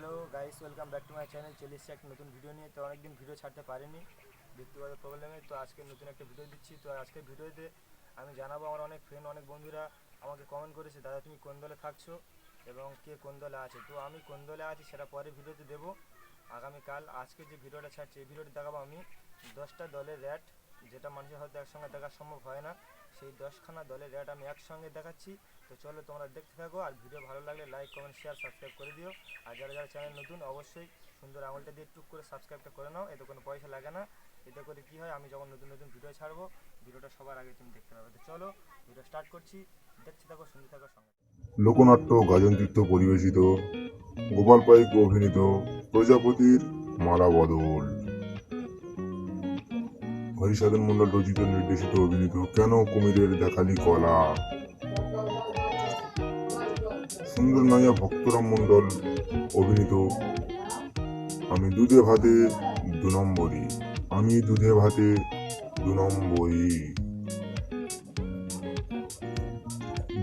Hello guys, welcome back to my channel. চলে এসেছি একটা নতুন ভিডিও নিয়ে। তো অনেকদিন ভিডিও ছাড়তে পারিনি ব্যক্তিগত প্রবলেমে তো আজকে নতুন একটা ভিডিও দিচ্ছি। তো আজকের ভিডিওতে আমি জানাব আমার অনেক ফ্রেন্ড অনেক বন্ধুরা আমাকে কমেন্ট করেছে, দাদা, তুমি কোন দলে থাকছো এবং কে কোন দলে আছে? তো আমি কোন দলে আছি সেটা পরে ভিডিওতে দেবো। আগামীকাল আজকে যে ভিডিওটা ছাড়ছি, এই ভিডিওটা দেখাবো আমি দশটা দলের র্যাট যেটা মানুষের হয়তো একসঙ্গে দেখা সম্ভব হয় না। সেই দশখানা দলের র্যাট আমি একসঙ্গে দেখাচ্ছি। তো চলো তোমরা দেখতে থাকো আর ভিডিও ভালো লাগলে লাইক কমেন্ট শেয়ার সাবস্ক্রাইব করে দিও। আর যারা যারা চ্যানেল নতুন, অবশ্যই সুন্দর আঙুলটা দিয়ে টুক করে সাবস্ক্রাইবটা করে নাও। এতে কোনো পয়সা লাগে না। এতে করে কি হয়, আমি যখন নতুন নতুন ভিডিও ছাড়বো ভিডিওটা সবার আগে তুমি দেখতে পাবে। তো চলো ভিডিও স্টার্ট করছি। দেখতে থাকো, শুনতে থাকো, সঙ্গে। লোকনাট্য গাজন তীর্থ পরিবেশিত, গোপাল পাইক অভিনীত প্রজাপতির মালা বদল। হরিসাধন মন্ডল রচিত নির্দেশিত অভিনীত কেন কুমিরের দেখালি কলা? সুন্দর নাইয়া ভক্তরাম মন্ডল অভিনীত আমি দুধে ভাতে দু নম্বরই। আমি দুধে ভাতে দু নম্বরই।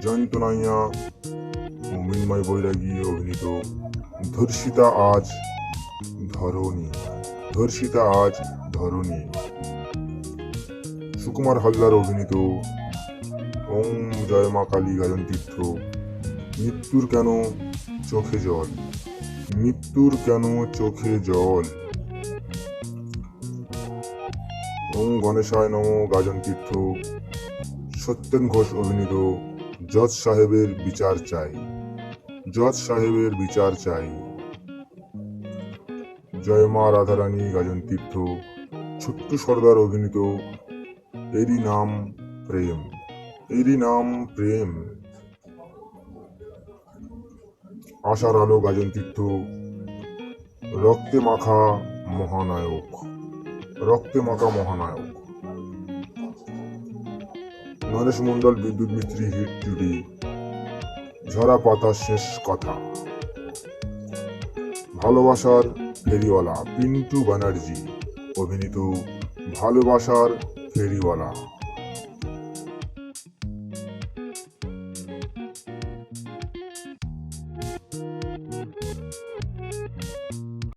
জয়ন্ত নাইয়া মৃন্ময় বৈরাগী অভিনীত ধর্ষিতা আজ ধরণী। ধর্ষিতা আজ ধরণী। সুকুমার হালদার অভিনীত ওম জয় মা কালী গাজন তীর্থ, মৃত্যুর কেন চোখে জল? মৃত্যুর কেন চোখে জল? ওম গণেশায় নম গাজন তীর্থ, সত্যেন ঘোষ অভিনীত জজ সাহেবের বিচার চাই, জজ সাহেবের বিচার চাই। জয় মা রাধারানী গাজন তীর্থ, ছোট্ট সর্দার অভিনীত এরই নাম প্রেম, এরই নাম প্রেম। আশার আলো গাজন তীর্থ রক্তে মাখা মহানায়ক, রক্তে মাখা মহানায়ক। নরেশ মন্ডল বিদ্যুৎ মিস্ত্রি, হিট জুড়ি ঝরা পাতা শেষ কথা। ভালোবাসার ফেরিওয়ালা, পিন্টু ব্যানার্জি, অভিনীত ভালোবাসার 練りわら